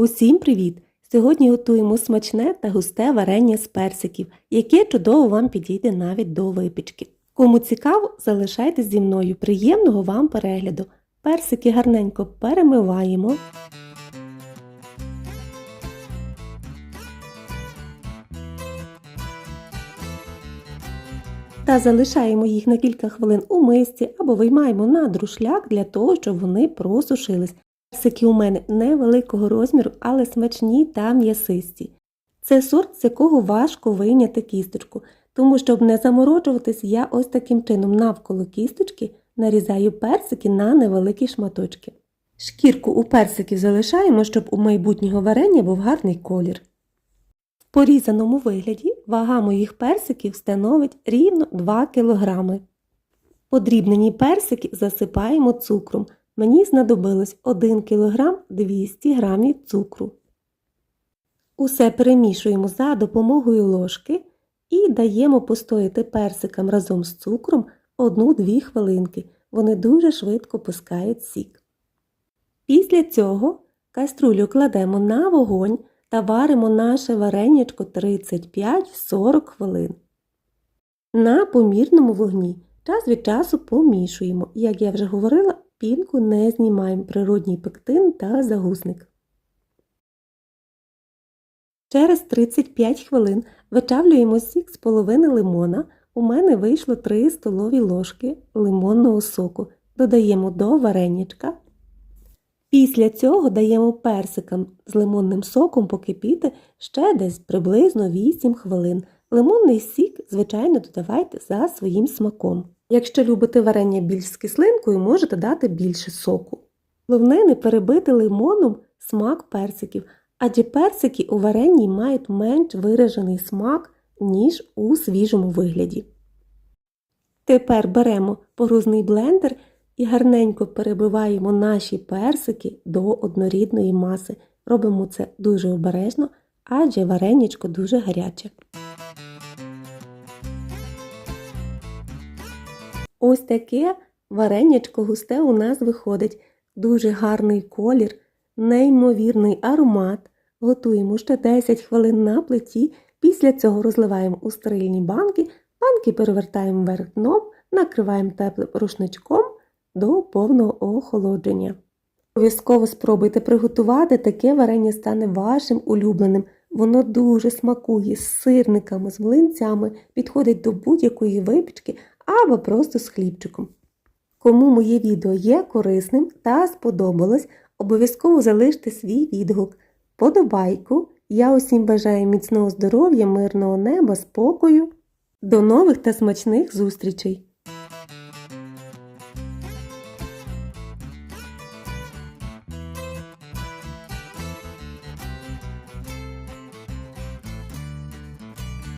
Усім привіт! Сьогодні готуємо смачне та густе варення з персиків, яке чудово вам підійде навіть до випічки. Кому цікаво, залишайтесь зі мною. Приємного вам перегляду. Персики гарненько перемиваємо. Та залишаємо їх на кілька хвилин у мисці або виймаємо на друшляк для того, щоб вони просушились. Персики у мене невеликого розміру, але смачні та м'ясисті. Це сорт, з якого важко вийняти кісточку, тому щоб не заморочуватись, я ось таким чином навколо кісточки нарізаю персики на невеликі шматочки. Шкірку у персиків залишаємо, щоб у майбутнього варення був гарний колір. В порізаному вигляді вага моїх персиків становить рівно 2 кг. Подрібнені персики засипаємо цукром. Мені знадобилось 1 кг 200 г цукру. Усе перемішуємо за допомогою ложки і даємо постояти персикам разом з цукром 1-2 хвилинки. Вони дуже швидко пускають сік. Після цього каструлю кладемо на вогонь та варимо наше варенячко 35-40 хвилин. На помірному вогні час від часу помішуємо. Як я вже говорила, пінку не знімаємо природній пектин та загусник. Через 35 хвилин вичавлюємо сік з половини лимона. У мене вийшло 3 столові ложки лимонного соку. Додаємо до вареничка. Після цього даємо персикам з лимонним соком покипіти ще десь приблизно 8 хвилин. Лимонний сік, звичайно, додавайте за своїм смаком. Якщо любите варення більш з кислинкою, можете дати більше соку. Головне не перебити лимоном смак персиків, адже персики у варенні мають менш виражений смак, ніж у свіжому вигляді. Тепер беремо погрузний блендер і гарненько перебиваємо наші персики до однорідної маси. Робимо це дуже обережно, адже вареничко дуже гаряче. Ось таке варенячко густе у нас виходить. Дуже гарний колір, неймовірний аромат. Готуємо ще 10 хвилин на плиті. Після цього розливаємо у стерильні банки, банки перевертаємо вверх дном, накриваємо теплим рушничком до повного охолодження. Обов'язково спробуйте приготувати, таке варення стане вашим улюбленим. Воно дуже смакує з сирниками, з млинцями, підходить до будь-якої випічки або просто з хлібчиком. Кому моє відео є корисним та сподобалось, обов'язково залиште свій відгук, подобайку. Я усім бажаю міцного здоров'я, мирного неба, спокою. До нових та смачних зустрічей!